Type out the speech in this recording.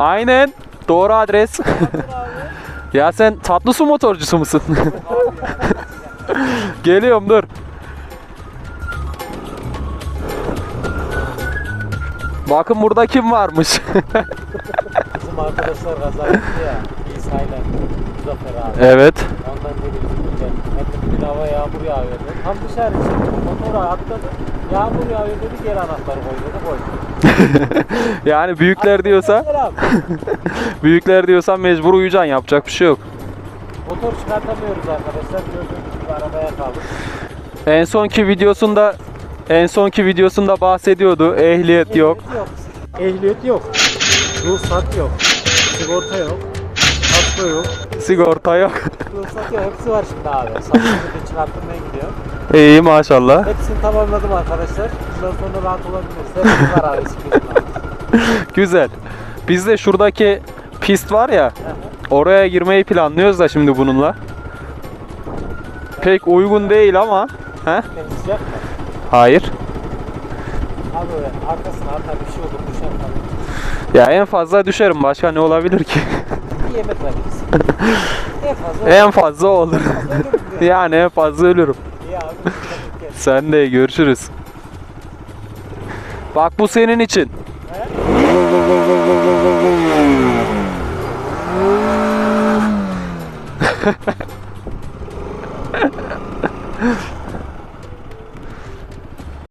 Aynen. Doğru adres. ya sen tatlı su motorcusu musun? Geliyorum dur. Bakın burada kim varmış? Bizim arkadaşlar kaza ya. İsa ile Muzaffer abi. evet. Ondan dedim Hem de bir hava yağmur yağıyordu. Tam dışarı çıktı. Motora atladı. Yağmur yağıyor dedi. Geri anahtarı koy dedi. Koy. Yani büyükler diyorsa, büyükler diyorsa mecbur uyuyacaksın. Yapacak bir şey yok. Motor çıkartamıyoruz arkadaşlar. Gördüğünüz gibi arabaya kaldık. En sonki videosunda en sonki videosunda bahsediyordu. Ehliyet yok. Ehliyet yok. Ruhsat yok. Sigorta yok. Kasko yok. Sigorta yok. Ruhsat yok. Hepsi var şimdi abi. Satışını da çıkartmaya gidiyor. İyi maşallah. Hepsini tamamladım arkadaşlar. Bundan sonra rahat olabiliriz. Hepsi var abi. Güzel. Biz de şuradaki pist var ya. Oraya girmeyi planlıyoruz da şimdi bununla. Pek uygun değil ama. He? Temizleyecek mi? Hayır. Abi arkasına atar bir şey olur düşer falan. Ya en fazla düşerim. Başka ne olabilir ki? yemek veririz. en fazla olur. Yani en fazla ölürüm. Sen de görüşürüz. Bak bu senin için. He?